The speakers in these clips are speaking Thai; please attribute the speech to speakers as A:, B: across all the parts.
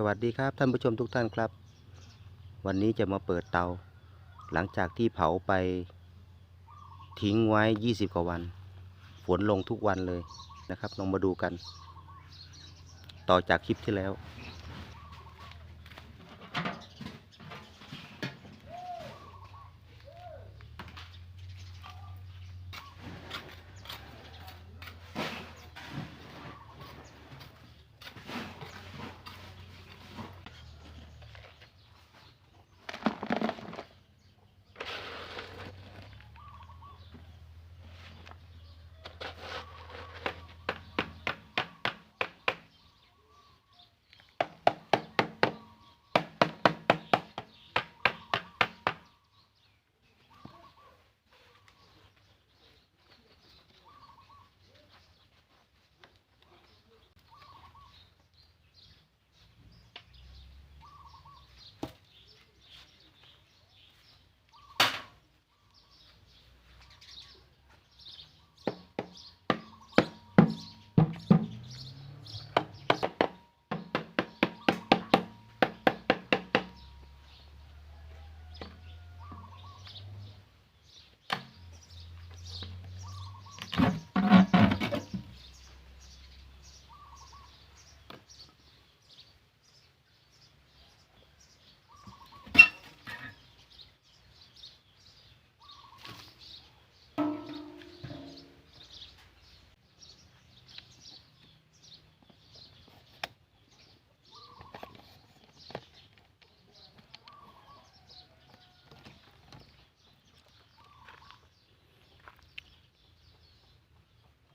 A: สวัสดีครับท่านผู้ชมทุกท่านครับ วันนี้จะมาเปิดเตา หลังจากที่เผาไป ทิ้งไว้ 20 กว่าวัน ฝนลงทุกวันเลยนะครับลองมาดูกัน ต่อจากคลิปที่แล้ว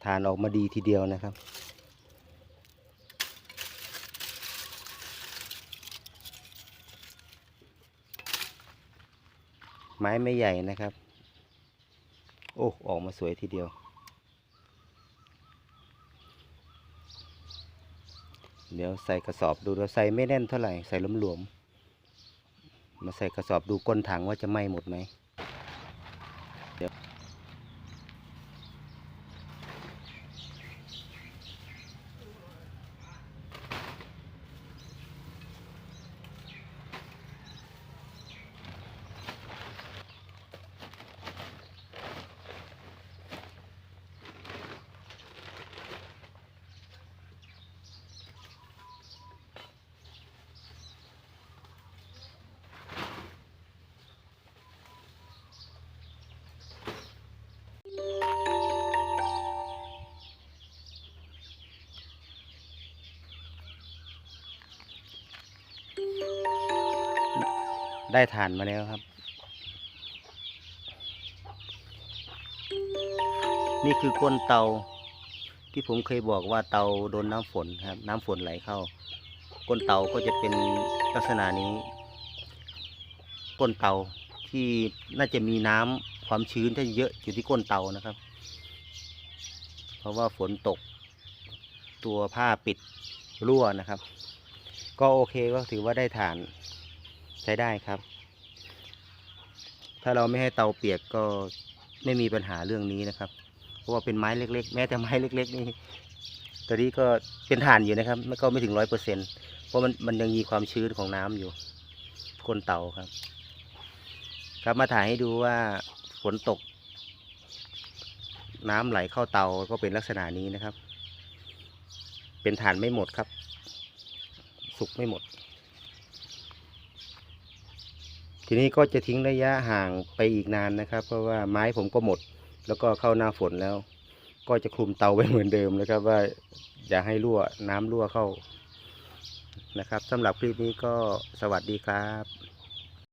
A: ทานออกมาดีทีเดียวนะครับ ไม้ไม่ใหญ่นะครับ โอ้ออกมาสวยทีเดียว เดี๋ยวใส่กระสอบดูเราใส่ไม่แน่นเท่าไหร่ใส่หลวมๆมาใส่กระสอบดูก้นถังว่าจะไหม้หมดไหม ได้ฐานมาแล้วครับ นี่คือก้นเตาที่ผมเคยบอกว่าเตาโดนน้ำฝนครับ น้ำฝนไหลเข้า ก้นเตาก็จะเป็นลักษณะนี้ ก้นเตาที่น่าจะมีน้ำความชื้นที่เยอะอยู่ที่ก้นเตานะครับ เพราะว่าฝนตก ตัวผ้าปิดรั่วนะครับ ก็โอเคก็ถือว่าได้ฐาน ใช้ได้ครับ ถ้าเราไม่ให้เตาเปียกก็ไม่มีปัญหาเรื่องนี้นะครับ เพราะว่าเป็นไม้เล็ก ๆ แม้แต่ไม้เล็ก ๆ นี่ตอนนี้ก็เป็นฐานอยู่นะครับไม่ก็ไม่ถึงร้อยเปอร์เซ็นต์เพราะมันมันยังมีความชื้นของน้ำอยู่ก้นเตาครับ ครับมาถ่ายให้ดูว่าฝนตก น้ำไหลเข้าเตาก็เป็นลักษณะนี้นะครับ เป็นฐานไม่หมดครับ สุกไม่หมด ทีนี้ก็จะทิ้งระยะห่างไปอีกนานนะครับ เพราะว่าไม้ผมก็หมด แล้วก็เข้าหน้าฝนแล้ว ก็จะคลุมเตาไว้เหมือนเดิมนะครับ ว่าอย่าให้รั่วน้ำรั่วเข้านะครับสำหรับคลิปนี้ก็สวัสดีครับ